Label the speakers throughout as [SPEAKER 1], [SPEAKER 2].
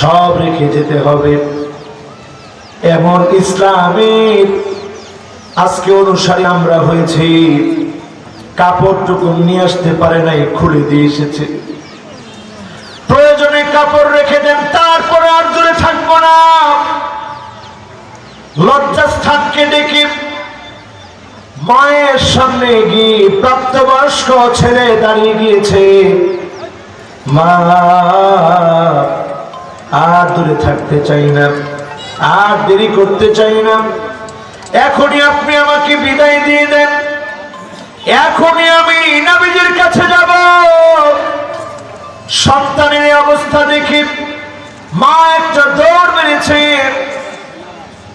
[SPEAKER 1] সব রেখে যেতে হবে। এমন ইসলামের আজকে অনুসারে আমরা হয়েছি। কাপড়টুকু নিয়ে আসতে পারে নাই, খুলে দিয়ে এসেছে। প্রয়োজনে কাপড় রেখে দেন, তারপরে আর দূরে থাকব না। লজ্জাস্থানকে ডেকে মায়ের সামনে গিয়ে প্রাপ্তবয়স্ক ছেলে দাঁড়িয়ে গিয়েছে। মা আর দূরে থাকতে চাই না, আর দেরি করতে চাই না। এখনই আপনি আমাকে বিদায় দিয়ে দেন। এখনই আমি নাবিজের কাছে যাব। সন্তানের অবস্থা দেখে মা একটা দৌড় মেরেছে।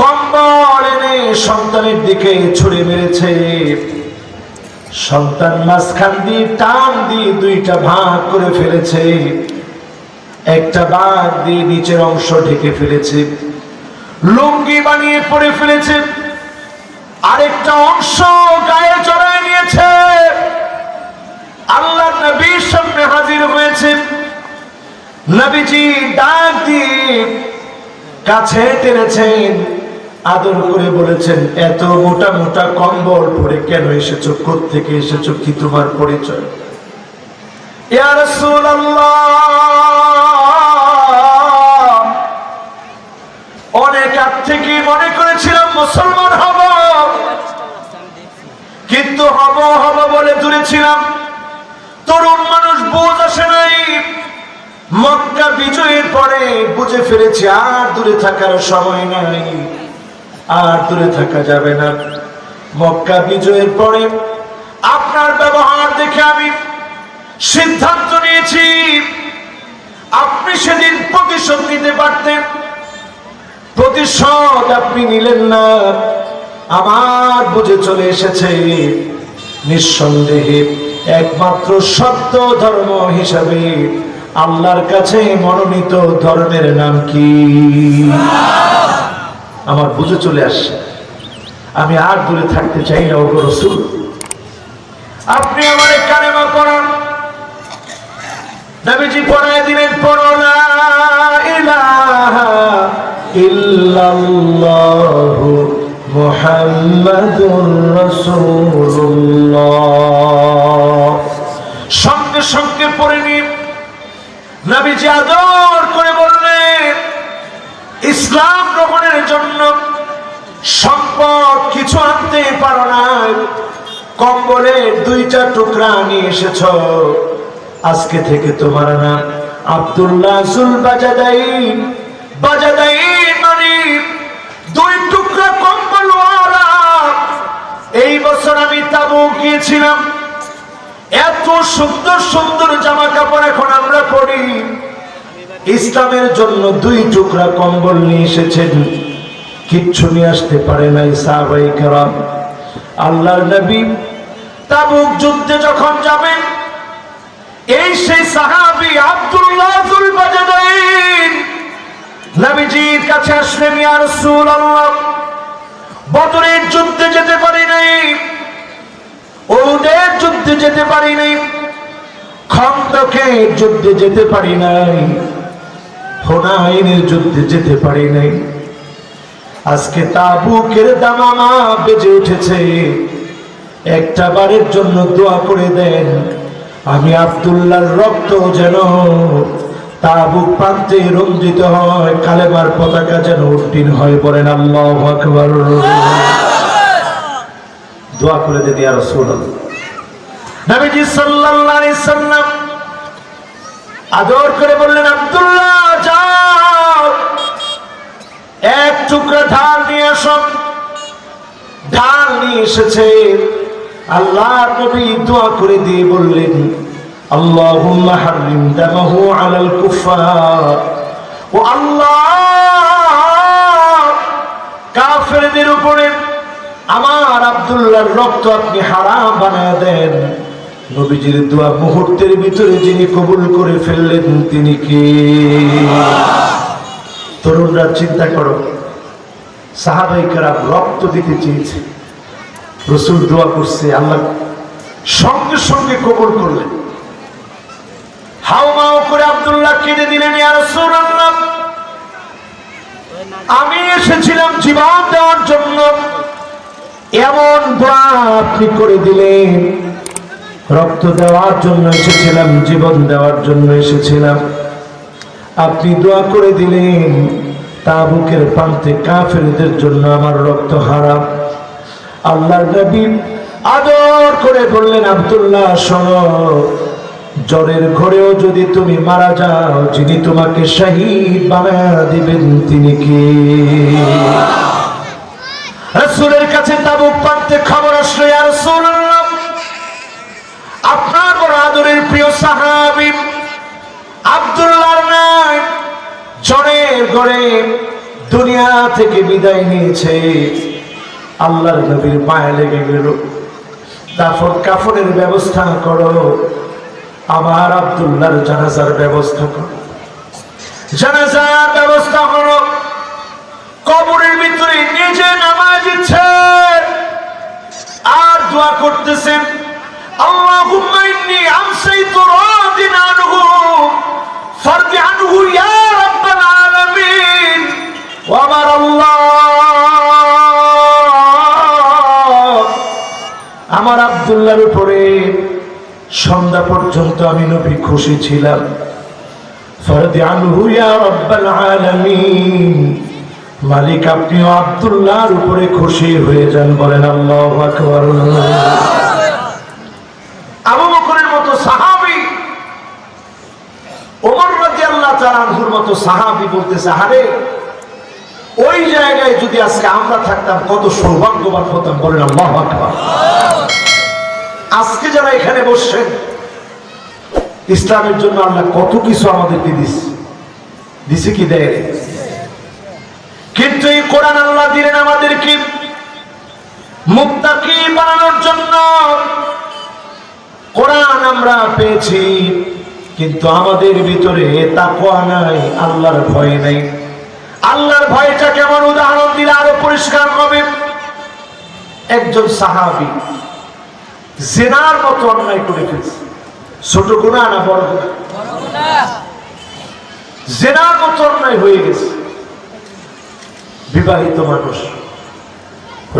[SPEAKER 1] কম্বল এনে সন্তানের দিকে ছুড়ে মেরেছে। সন্তান মাঝখান দিয়ে টান দিয়ে দুইটা ভাগ করে ফেলেছে। একটা ভাগ দিয়ে নিচের অংশ ঢেকে ফেলেছে। লুঙ্গি বানিয়ে পড়ে ফেলেছে। আরেকটা অংশ গায়ে জড়ায় নিয়েছে। আল্লাহ নবীর সামনে হাজির হয়েছে। নবীজি ডাক দিয়ে কাছে টেনেছেন, আদর করে বলেছেন, এত মোটা মোটা কম্বল পরে কেন এসেছ? থেকে এসেছ? কি তোমার পরিচয়? ইয়া রাসূলুল্লাহ! বলে দূরে ছিলাম তরুণ মানুষ বোঝ আসে নাই। মক্কা বিজয়ের পরে বুঝে ফেলেছি, আর দূরে থাকার সময় নাই। আর দূরে থাকা যাবে না। মক্কা বিজয়ের পরে আপনার ব্যবহার দেখে আমি সিদ্ধান্ত নিয়েছি, আপনি সেদিন প্রতিশোধ নিতে পারতেন। প্রতিশোধ আপনি নিলেন না। আমার বুঝে চলে এসেছে নিঃসন্দেহে একমাত্র সত্য ধর্ম হিসাবে আল্লাহর কাছে মনোনীত ধর্মের নাম কি? আমার বুঝে চলে আসছে। আমি আর দূরে থাকতে চাই না, ওগো রসুল। আপনি আমার কালেমা পড়ান। নবীজি পড়ায় দিলেন, পড়ো লা ইলাহা ইল্লাল্লাহু সঙ্গে সঙ্গে পড়ে নিন আদর করে বললেন, ইসলাম গ্রহণের জন্য সম্পদ কিছু আনতে পারো না কম্বলের দুইটা টুকরা নিয়ে এসেছ। আজকে থেকে তোমার নাম আব্দুল্লাহ জুল বাজাদাই বাজাদাই মানে দুই গিয়েছিলাম এত সুন্দর সুন্দর জামা কাপড় এখন আমরা পরি। ইসলামের জন্য দুই টুকরা কম্বল নিয়ে এসেছেন। কিচ্ছু নিয়ে আসতে পারে নাই সাহাবাই কেরাম। আল্লাহর নবী তাবুক যুদ্ধে যখন যাবেন, এই সেই সাহাবি আব্দুল্লাহ দুল বাজাদাইন নবীজির কাছে আসলেন, ইয়া রাসূলুল্লাহ, বদরের যুদ্ধে যেতে পারি নাই। ওদের যুদ্ধে যেতে পারি নাই। খন্দকের যুদ্ধে যেতে পারি নাই। হোনাইনের যুদ্ধে যেতে পারি নাই। আজকে তাবুকের দামামা বেজে উঠেছে। একটা বারের জন্য দোয়া করে দেন, আমি আব্দুল্লাহর রক্ত যেন তাবুক প্রান্তে রঞ্জিত হয়, কালেমার পতাকা যেন উত্তীর্ণ হয়, বলেন আল্লাহ আকবর। দোয়া করে দেন ইয়া রাসূলুল্লাহ নবীজি সাল্লাল্লাহু আলাইহি সাল্লাম আদর করে বললেন, আব্দুল্লাহ, যাও। এক টুকরা ঢাল নিয়ে আসো। ঢাল নিয়ে এসেছে। আল্লাহ নবী দোয়া করে দিয়ে বললেন, আল্লাহুম্মা হাররিম দামাহু আলাল ও আল্লাহ, কাফেরদের উপরে আমার আব্দুল্লাহর রক্ত আপনি হারাম বানায় দেন। নবীজির দোয়া মুহূর্তের ভিতরে যিনি কবুল করে ফেললেন, তিনি কে? তরুণরা চিন্তা করো, সাহাবাই খারাপ রক্ত দিতে চেয়েছে। রসুল দোয়া করছে, আল্লাহ সঙ্গে সঙ্গে কবুল করলেন। হাও মাও করে আবদুল্লাহ কেঁদে দিলেন আমি এসেছিলাম জীবন দেওয়ার জন্য। এমন দোয়া আপনি করে দিলেন। রক্ত দেওয়ার জন্য এসেছিলাম, জীবন দেওয়ার জন্য এসেছিলাম। আপনি দোয়া করে দিলেন, তা তাবুকের প্রান্তে কাফেরদের জন্য আমার রক্ত হারাম। আল্লাহর নবী আদর করে বললেন, আব্দুল্লাহ, শোনো, জ্বরের ঘরেও যদি তুমি মারা যাও, যিনি তোমাকে শহীদ বানা দিবেন, তিনি কি? রসুলের কাছে তাবুক প্রান্তে খবর আসলো, ইয়া রাসূলুল্লাহ, আপনার বড় আদরের প্রিয় সাহাবী আব্দুল্লাহর নাই জ্বরের ঘরে দুনিয়া থেকে বিদায় নিয়েছে। আল্লাহর নবীর মায়া লেগে গেল। তারপর কাফনের ব্যবস্থা করো আমার আব্দুল্লাহর জানাজার ব্যবস্থা করো। জানাজার ব্যবস্থা করো, কবরের দোয়া করতেছেন ফারজি আমার আব্দুল্লাহর উপরে সন্ধ্যা পর্যন্ত আমি নবী খুশি ছিলাম। ফরদি আনহু, ইয়া রাব্বাল আলামিন। মালিক আপনিও আব্দুল্লাহর উপরে খুশি হয়ে যান, বলেন আল্লাহ আবু বকরের মতো সাহাবী, ওমর রাদিয়াল্লাহু তাআলা আনহুর মতো সাহাবী বলতেছে, আরে, ওই জায়গায় যদি আজকে আমরা থাকতাম, কত সৌভাগ্যবান হতাম, বলেন আল্লাহু আকবার। আজকে যারা এখানে বসছেন, ইসলামের জন্য আল্লাহ কত কিছু আমাদেরকে দিচ্ছে দিছে কি দেয়? এই কোরআন আল্লাহ দিলেন আমাদেরকে মুক্তাকি বানানোর জন্য। কোরআন আমরা পেয়েছি, কিন্তু আমাদের ভিতরে তাকওয়া নাই, আল্লাহর ভয় নাই। আল্লাহর ভয়টা কেমন উদাহরণ দিলে আরও পরিষ্কার হবে? একজন সাহাবী জেনার মতো অন্যায় করে ফেলছে। ছোট গুণা না বড় গুণা জেনার মতো অন্যায় হয়ে গেছে। বিবাহিত মানুষ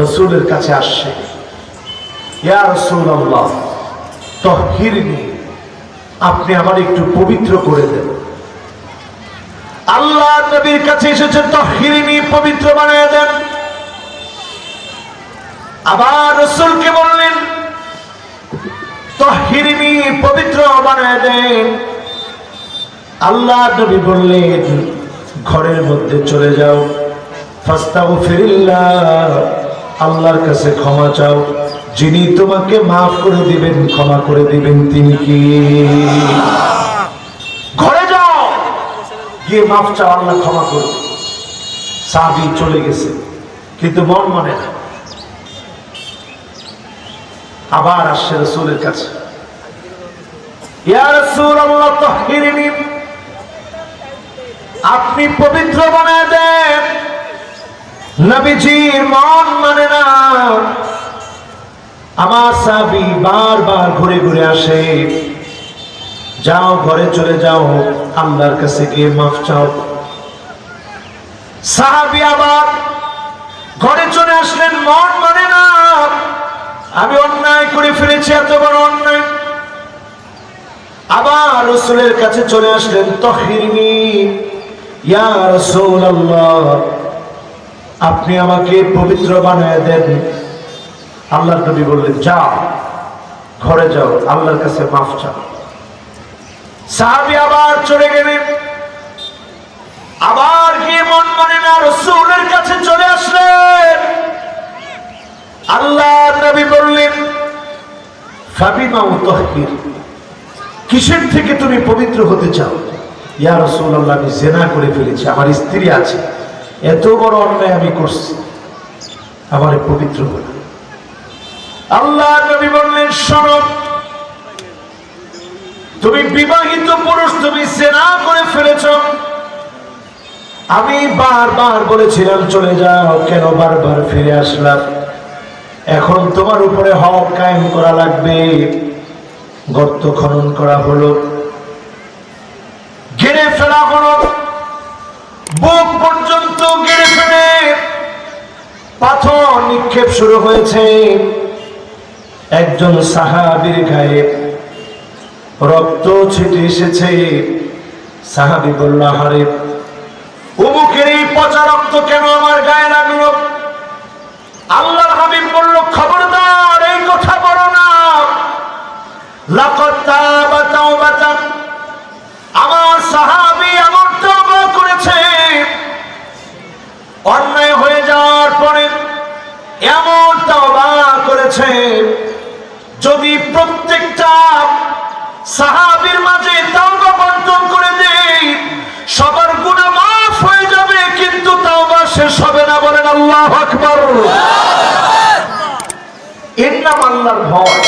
[SPEAKER 1] রসুলের কাছে আসছে। ইয়া রসুল আল্লাহ তহিরনি আপনি আমার একটু পবিত্র করে দেন। আল্লাহ নবীর কাছে এসেছে তহিরিনি পবিত্র বানিয়ে দেন। আবার রসুলকে বললেন তহিরিনি পবিত্র বানিয়ে দেন। আল্লাহ নবী বললেন, ঘরের মধ্যে চলে যাও। আল্লাহর কাছে ক্ষমা চাও। যিনি তোমাকে মাফ করে দিবেন, ক্ষমা করে দিবেন তিনি কি? ঘরে যাও। গিয়ে মাফ চাও, আল্লাহ ক্ষমা করবে সাবি চলে গেছে, কিন্তু মন মনে না। আবার আসছে রসুলের কাছে। আপনি পবিত্র বানায় দেন। নবীজির মন মানে না। আমার সাবি বারবার ঘুরে ঘুরে আসে। যাও, ঘরে চলে যাও, আল্লাহর কাছে গিয়ে মাফ চাও। সাহাবি আবার ঘরে চলে আসলেন, মন মানে না। আমি অন্যায় করে ফেলেছি, এত বড় অন্যায়। আবার রসুলের কাছে চলে আসলেন তহিরনি ইয়া রাসূলুল্লাহ আপনি আমাকে পবিত্র বানায় দেন। আল্লাহর নবী বললেন, যাও, ঘরে যাও, আল্লাহর কাছে মাফ চাও। সাহাবি আবার চলে গেলেন। আবার গিয়ে মন মানে না, রসুলের কাছে চলে আসলেন। আল্লাহ নবী বললেন, ফাবিমা উতহির, কিসের থেকে তুমি পবিত্র হতে চাও? ইয়া রসুল্লাহ আমি জেনা করে ফেলেছি, আমার স্ত্রী আছে। এত বড় অন্যায় আমি করছি আমার পবিত্র করে আল্লাহ নবী বললেন সনব তুমি বিবাহিত পুরুষ, তুমি জেনা করে ফেলেছ। আমি বারবার বলেছিলাম, চলে যাও, কেন বারবার ফিরে আসলাম? এখন তোমার উপরে হক কায়েম করা লাগবে। গর্ত খনন করা হলো। গেড়ে ফেলা হলো। নিক্ষেপ শুরু হয়েছে। একজন সাহাবীর গায়ে রক্ত ছিটে এসেছে। সাহাবি বলল হারে উমুকের এই পচা রক্ত কেন আমার গায়ে লাগল? আল্লাহর হাবিব বলল, খবরদার, এই কথা বলো না। যদি প্রত্যেকটা সাহাবীর মাঝে তাওবা বন্টন করে দেই, সবার গুনাহ মাফ হয়ে যাবে, কিন্তু তাওবা শেষ হবে না বলেন আল্লাহু আকবার। এর নাম ভয়।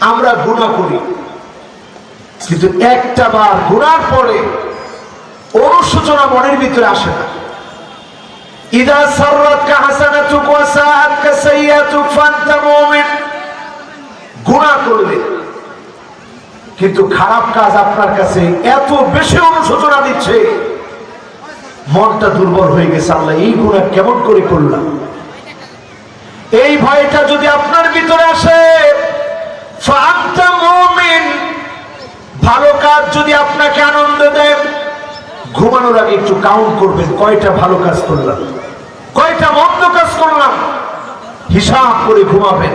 [SPEAKER 1] আমরা গুনাহ করি। কিন্তু একটা বার গুনার পরে অনুশোচনা মনের ভিতরে আসে না। ইদা সাররাতকা হাসানাতুক গুনাহ করলে কিন্তু খারাপ কাজ আপনার কাছে এত বেশি অনুশোচনা দিচ্ছে, মনটা দুর্বল হয়ে গেছে, আল্লাহ এই গুনাহ কেমন করে করলাম? এই ভয়টা যদি আপনার ভিতরে আসে ভালো কাজ যদি আপনাকে আনন্দ দেয়, ঘুমানোর আগে একটু কাউন্ট করবেন, কয়টা ভালো কাজ করলাম কয়টা মন্দ কাজ করলাম হিসাব করে ঘুমাবেন।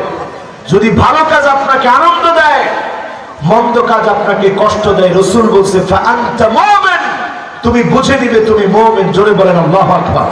[SPEAKER 1] যদি ভালো কাজ আপনাকে আনন্দ দেয়, মন্দ কাজ আপনাকে কষ্ট দেয়, রসুল বলছে "ফাআনতা তুমি বুঝে দিবে তুমি মোমেন, জোরে বলেন আল্লাহ আকবার।